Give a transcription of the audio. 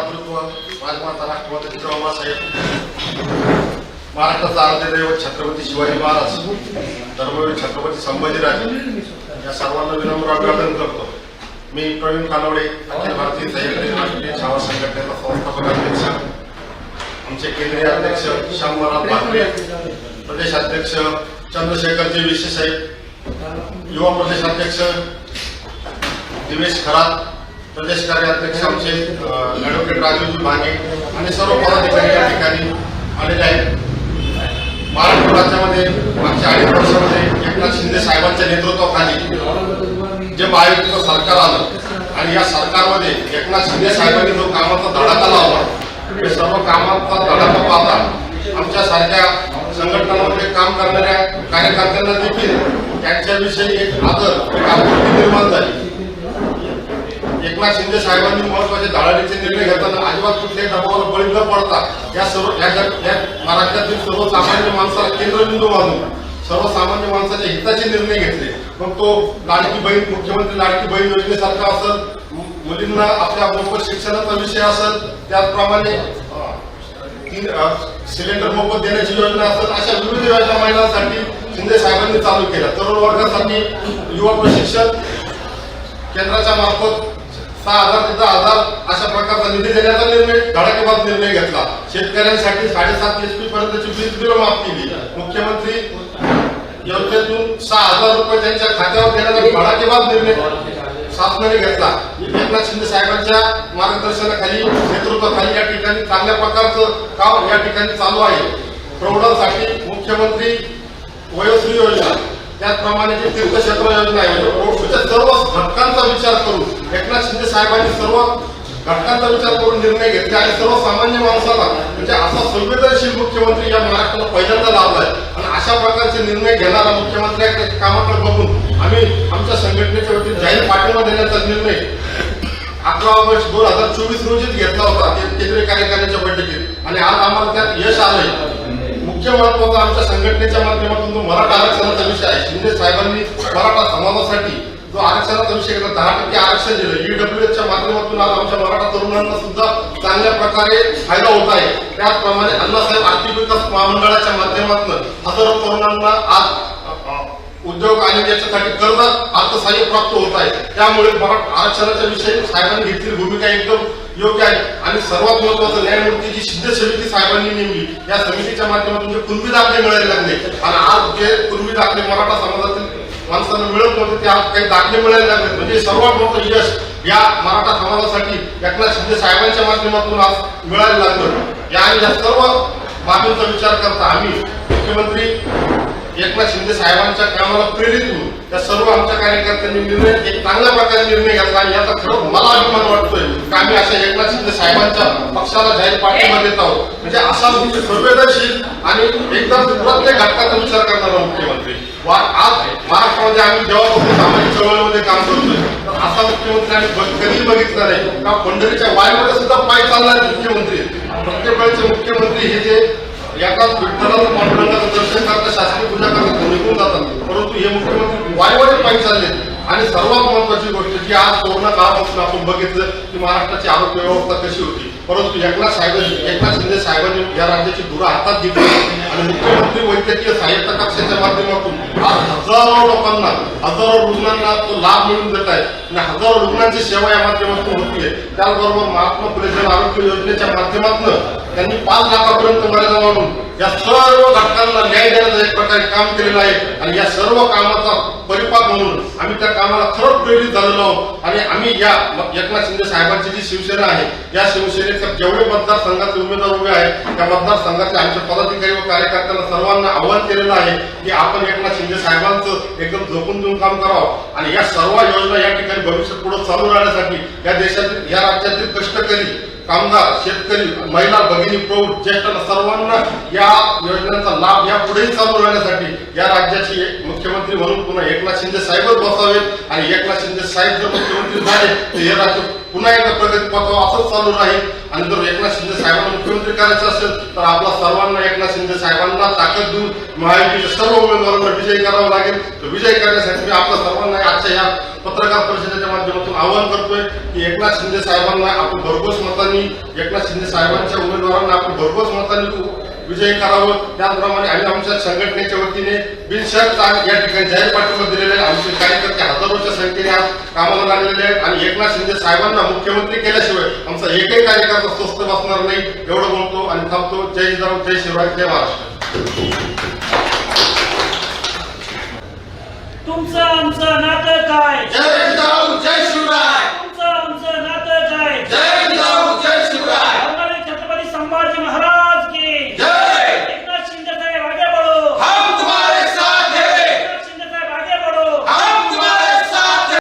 राजमाता राष्ट्रपती बाबासाहेब महाराष्ट्राचा आराध्य छत्रपती शिवाजी महाराज धर्मवीर छत्रपती संभाजीराजे. या सर्वांना विनम्र अभिवादन करतो. मी प्रवीण कानवडे अखिल भारतीय सह्याद्री राष्ट्रीय छावा संघटनेचा संस्थापक अध्यक्ष आमचे केंद्रीय अध्यक्ष श्यामराव पाटले प्रदेशाध्यक्ष चंद्रशेखरजी विशे साहेब युवा प्रदेशाध्यक्ष दिवेश खरात प्रदेश कार्याध्यक्ष आमचे ॲडव्होकेट राजूजी माने आणि सर्व पदाधिकारी या ठिकाणी आलेले आहेत. महाराष्ट्र राज्यामध्ये मागच्या अडीच वर्षामध्ये एकनाथ शिंदे साहेबांच्या नेतृत्वाखाली जे महायुतीचं सरकार आलं आणि या सरकारमध्ये एकनाथ शिंदे साहेबांनी जो कामाचा धडाका लावला हे सर्व कामाचा धडाका पाहता आमच्या सारख्या संघटनांमध्ये काम करणाऱ्या कार्यकर्त्यांना देखील त्यांच्याविषयी एक आदर एक आकृती निर्माण झाली. एकनाथ शिंदे साहेबांनी महत्त्वाचे धडाडीचे निर्णय घेताना अजिबात कुठल्याही दबावाला बळी न पडता या सर्व या महाराष्ट्रातील सर्वसामान्य माणसाला केंद्रबिंदू मानून सर्वसामान्य माणसाच्या हिताचे निर्णय घेतले. मग तो लाडकी बहीण मुख्यमंत्री लाडकी बहीण योजनेसारखा असत मुलींना आपल्या मोफत शिक्षणाचा विषय असत त्याचप्रमाणे सिलेंडर मोफत देण्याची योजना असत अशा विविध योजना महिलांसाठी शिंदे साहेबांनी चालू केल्या. तरुण वर्गासाठी युवा प्रशिक्षण केंद्राच्या मार्फत सहा हजार ते दहा हजार अशा प्रकारचा निधी देण्याचा निर्णय धडाकेबाज निर्णय घेतला. शेतकऱ्यांसाठी साडेसात एच पी पर्यंतची वीज बिल माफ केली. मुख्यमंत्री योजनेतून सहा हजार रुपये त्यांच्या खात्यावर देण्याचा धडाकेबाज निर्णय शासनाने घेतला. एकनाथ शिंदे साहेबांच्या मार्गदर्शनाखाली नेतृत्वाखाली या ठिकाणी चांगल्या प्रकारचं काम या ठिकाणी चालू आहे. प्रौढांसाठी मुख्यमंत्री वयोश्री योजना. त्याचप्रमाणे जी तीर्थक्षेत्र योजना आहे प्रौढच्या म्हणजे सर्व घटकांचा विचार करून एकनाथ शिंदे साहेबांनी सर्व घटकांचा विचार करून निर्णय घेतले आणि सर्वसामान्य माणसाला म्हणजे असा संवेदनशील मुख्यमंत्री या महाराष्ट्राला पहिल्यांदा लाभलाय. आणि अशा प्रकारचे निर्णय घेणारा मुख्यमंत्र्याकडे कामाकडे बघून आम्ही आमच्या संघटनेच्या वतीने जाहीर पाठिंबा देण्याचा निर्णय अकरा ऑगस्ट दोन हजार चोवीस रोजीच घेतला होता केंद्रीय कार्यकारिणीच्या बैठकीत. आणि आज आम्हाला त्यात यश आलंय. मुख्य महत्त्वाचा आमच्या संघटनेच्या माध्यमातून जो मराठा आरक्षणाचा विषय आहे. शिंदे साहेबांनी मराठा समाजासाठी जो आरक्षणाचा विषय दहा टक्के आरक्षण दिलं. ईडब्ल्यूएसच्या माध्यमातून आज आमच्या मराठा तरुणांना सुद्धा चांगल्या प्रकारे फायदा होत आहे. त्याचप्रमाणे अण्णासाहेब आर्थिक विकास महामंडळाच्या माध्यमातून हजारो तरुणांना आज उद्योग आणि त्याच्यासाठी कर्ज अर्थसहाय्य प्राप्त होत आहे. त्यामुळे आरक्षणाच्या विषयी साहेबांनी घेतलेली भूमिका एकदम योग्य आहे. आणि सर्वात महत्वाचं न्यायमूर्ती जी सिद्ध समिती साहेबांनी नेमली. या समितीच्या माध्यमातून जे कुणबी दाखले मिळायला लागले आणि आज जे कुणबी दाखले मराठा समाजातील माणसांना मिळत नव्हते ते काही दाखले मिळायला लागले म्हणजे सर्वात मोठं यश या मराठा समाजासाठी एकनाथ शिंदे साहेबांच्या माध्यमातून आज मिळायला लागलं. या आणि या सर्व बाबींचा विचार करता आम्ही मुख्यमंत्री एकनाथ शिंदे साहेबांच्या कामाला प्रेरित होऊन त्या सर्व आमच्या कार्यकर्त्यांनी निर्णय एक चांगल्या प्रकारे निर्णय घेतला. आणि याचा खरं मला अभिमान वाटतोय की आम्ही अशा एकनाथ शिंदे साहेबांच्या पक्षाला जाहीर पाठिंबा देत आहोत. म्हणजे असा संवेदनशील आणि एकदम प्रत्येक घटकाचा विचार करणारा मुख्यमंत्री. आज महाराष्ट्रामध्ये आम्ही जेव्हापासून सामाजिक चळवळीमध्ये काम करतोय तर असा मुख्यमंत्री आम्ही कधीही बघितला नाही. का पंढरीच्या वायमध्ये सुद्धा पाय चालणारे मुख्यमंत्री. प्रत्येक वेळेचे मुख्यमंत्री हे जे एकाच विठ्ठलाचं पांडुरंगाचं दर्शन करता शासकीय पूजा करता निघून जातात. परंतु हे मुख्यमंत्री वाईवाडे पाय चालले आणि सर्वात महत्वाची गोष्ट जी आज कोरोना काळापासून आपण बघितलं की महाराष्ट्राची आरोग्य व्यवस्था कशी होती. परंतु एकनाथ साहेबांनी एकनाथ शिंदे साहेबांनी या राज्याची धुरा हातात घेतली आणि मुख्यमंत्री वैद्यकीय सहाय्यता हजारो लोकांना हजारो रुग्णांना तो लाभ मिळून देत आहे. आणि हजारो रुग्णांची सेवा या माध्यमातून होतीये त्याचबरोबर महात्मा फुले जन आरोग्य योजनेच्या माध्यमातून त्यांनी पाच लाखापर्यंत मर्यादा वाढून या सर्व घटकांना न्याय देण्याचं एक प्रकारे काम केलेलं आहे. आणि या सर्व कामाचा परिपाक म्हणून आम्ही त्या कामाला खरंच प्रेरित झालेलो आहोत. आणि आम्ही या एकनाथ शिंदे साहेबांची जी शिवसेना आहे या शिवसेनेच्या जेवढे मतदारसंघाचे उमेदवार उभे आहेत त्या मतदारसंघाचे आमच्या पदाधिकारी व कार्यकर्त्यांना सर्वांना आव्हान केलेलं आहे की आपण एकनाथ शिंदे साहेबांचं एकदम झोपून देऊन काम करावं. आणि या सर्व योजना या ठिकाणी भविष्यात पुढे चालू राहण्यासाठी या देशातील या राज्यातील कष्टकरी कामगार शेतकरी महिला भगिनी प्रौढ ज्येष्ठांना सर्वांना या योजनांचा लाभ या पुढेही चालू राहण्यासाठी या राज्याची मुख्यमंत्री म्हणून पुन्हा एकनाथ शिंदे साहेबच बसावेत. आणि एकनाथ शिंदे साहेब जर मुख्यमंत्री झाले तर हे राज्य पुन्हा एकदा प्रगती पथावर असंच चालू राहील. आणि जर एकनाथ शिंदे साहेबांना मुख्यमंत्री करायचं असेल तर आपला सर्वांना एकनाथ शिंदे साहेबांना ताकद देऊन महायुतीच्या सर्व उमेदवारांना विजय करावा लागेल. तर विजय करण्यासाठी मी आपल्या सर्वांना आजच्या या पत्रकार परिषदेच्या माध्यमातून आवाहन करतोय की एकनाथ शिंदे साहेबांना आपण भरघोस मतांनी एकनाथ शिंदे साहेबांच्या उमेदवारांना आपण भरघोस मतांनी विजयी करावं. त्याचप्रमाणे आम्ही आमच्या संघटनेच्या वतीने बिनशर्त या ठिकाणी जाहीर पाठिंबा दिलेले आहे. आमचे कार्यकर्ते हजारोच्या संख्येने आज कामाला लागलेले आहेत आणि एकनाथ शिंदे साहेबांना मुख्यमंत्री केल्याशिवाय आमचा एकही कार्यकर्ता स्वस्त बसणार नाही. एवढं बोलतो आणि थांबतो. जय जिजाऊ जय शिवराय. जय महाराष्ट्र. तुमचं आमचं नातं काय? जय जिजाऊ